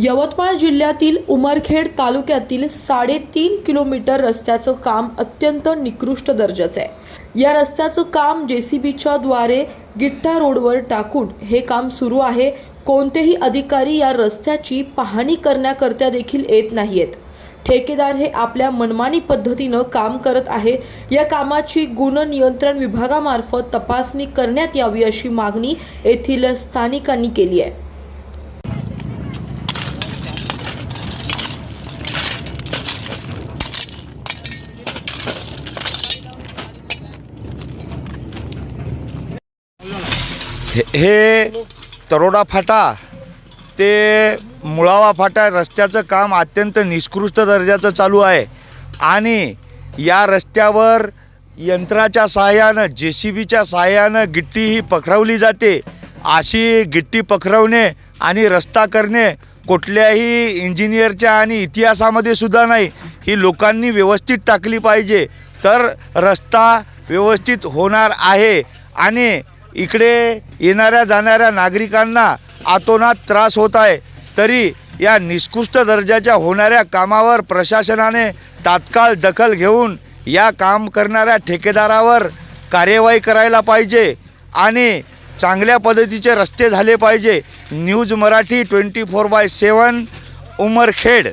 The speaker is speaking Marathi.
यवतमाळ जिल्ह्यातील उमरखेड तालुक्यातील साडेतीन किलोमीटर रस्त्याचं काम अत्यंत निकृष्ट दर्जाचं आहे. या रस्त्याचं काम जे सी बीच्या द्वारे गिट्टा रोडवर टाकून हे काम सुरू आहे. कोणतेही अधिकारी या रस्त्याची पाहणी करण्याकरता देखील येत नाहीयेत. ठेकेदार हे आपल्या मनमानी पद्धतीनं काम करत आहे. या कामाची गुणनियंत्रण विभागामार्फत तपासणी करण्यात यावी अशी मागणी येथील स्थानिकांनी केली आहे. हे हे तरोडा फाटा ते मुळावा फाटा रस्त्याचं काम अत्यंत निष्कृष्ट दर्जाचं चालू आहे. आणि या रस्त्यावर यंत्राच्या सहाय्यानं जे सी बीच्या सहाय्यानं गिट्टी ही पखरवली जाते. अशी गिट्टी पखरवणे आणि रस्ता करणे कुठल्याही इंजिनियरच्या आणि इतिहासामध्ये सुद्धा नाही. ही लोकांनी व्यवस्थित टाकली पाहिजे. तर रस्ता व्यवस्थित होणार आहे. आणि इकडे येणाऱ्या जाणाऱ्या नागरिकांना आतोनात त्रास होत आहे. तरी या निष्कृष्ट दर्जाच्या होणाऱ्या कामावर प्रशासनाने तात्काळ दखल घेऊन या काम करणाऱ्या ठेकेदारावर कार्यवाही करायला पाहिजे आणि चांगल्या पद्धतीचे रस्ते झाले पाहिजे. News Marathi twenty four by seven Umarkhed.